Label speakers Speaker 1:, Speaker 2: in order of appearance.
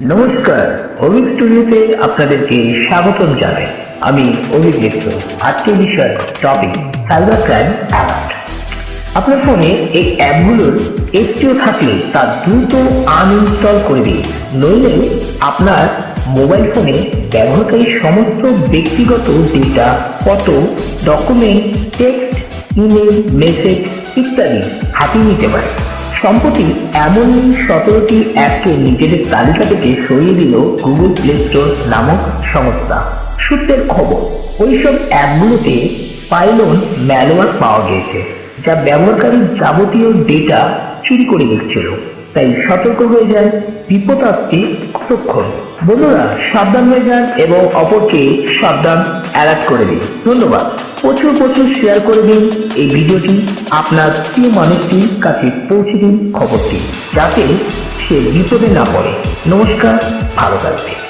Speaker 1: নমস্কার অভিক স্টুডিওতে আপনাদেরকে স্বাগতম জানাই। আমি অভিক মিত্র, আজকের বিষয় টপিক, সাইবার ক্রাইম অ্যালার্ট। আপনার ফোনে এই অ্যাপগুলোর একটিও থাকলে তা দ্রুত আনইনস্টল করে দিন। নইলে আপনার মোবাইল ফোনে ব্যবহারকারী সমস্ত ব্যক্তিগত data, photo, document, text, email, message ইত্যাদি হাতিয়ে নিতে পারে। সম্প্রতি এমনই সতেরোটি অ্যাপকে নিজেদের তালিকা থেকে সরিয়ে দিল গুগল প্লে স্টোর নামক সংস্থা। সূত্রের খবর, ওইসব অ্যাপগুলোতে পাইলন ম্যালওয়ার পাওয়া গিয়েছে, যা ব্যবহারকারীর যাবতীয় ডেটা চুরি করে দিচ্ছিল তাই সতর্ক হয়ে যান বিপদ আসছে কতক্ষণ। বন্ধুরা, সাবধান হয়ে যান এবং অপরকে সাবধান অ্যালার্ট করে দিন। ধন্যবাদ। প্রচুর প্রচুর শেয়ার করে দিন। এই ভিডিওটি আপনার প্রিয় মানুষটির কাছে পৌঁছে দিন খবরটি, যাতে সে বিপদে না পড়ে। নমস্কার, ভালো থাকবে